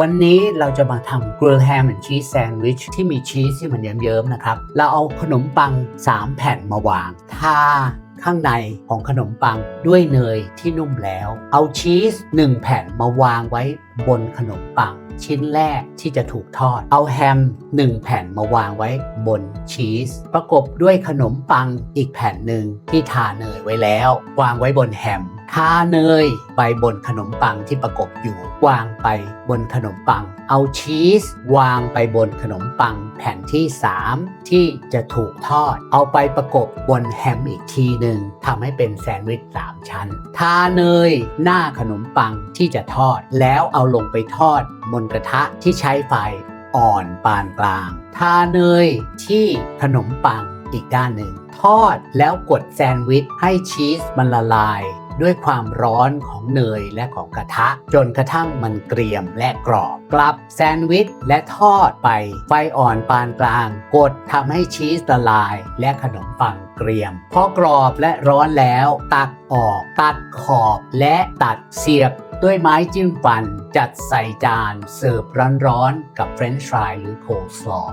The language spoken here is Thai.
วันนี้เราจะมาทำ grilled ham and cheese sandwich ที่มีชีสที่มันเยิ้มๆนะครับ เราเอาขนมปัง 3 แผ่นมาวางทาข้างในของขนมปังด้วยเนยที่นุ่มแล้ว เอาชีส 1 แผ่นมาวางไว้บนขนมปัง ชิ้นแรกที่จะถูกทอด เอาแฮม 1 แผ่นมาวางไว้บนชีส ประกบด้วยขนมปังอีกแผ่นหนึ่งที่ทาเนยไว้แล้ว วางไว้บนแฮม ทาเนยไปบนขนมปังที่ประกบอยู่ วางไปบนขนมปัง เอาชีสวางไปบนขนมปังแผ่นที่ 3 ที่จะถูกทอด เอาไปประกบบนแฮมอีกทีหนึ่งทำให้เป็นแซนด์วิช 3 ชั้น ทาเนยหน้าขนมปังที่จะทอด แล้วเอาลงไปทอด บนกระทะที่ใช้ไฟอ่อนปานกลาง ทาเนยที่ขนมปังอีกด้านหนึ่ง ทอดแล้วกดแซนด์วิชให้ชีสมันละลาย ด้วยความร้อนของเนยและของกระทะ จนกระทั่งมันเกรียมและกรอบ กลับแซนด์วิชและทอดไปไฟอ่อนปานกลาง กดทำให้ชีสละลาย และขนมปังเกรียม พอกรอบและร้อนแล้ว ตักออกตัดขอบและตัดเสียบด้วยไม้จิ้มฟันจัดใส่จานเสิร์ฟร้อนๆกับเฟรนช์ฟรายหรือโคลสลอ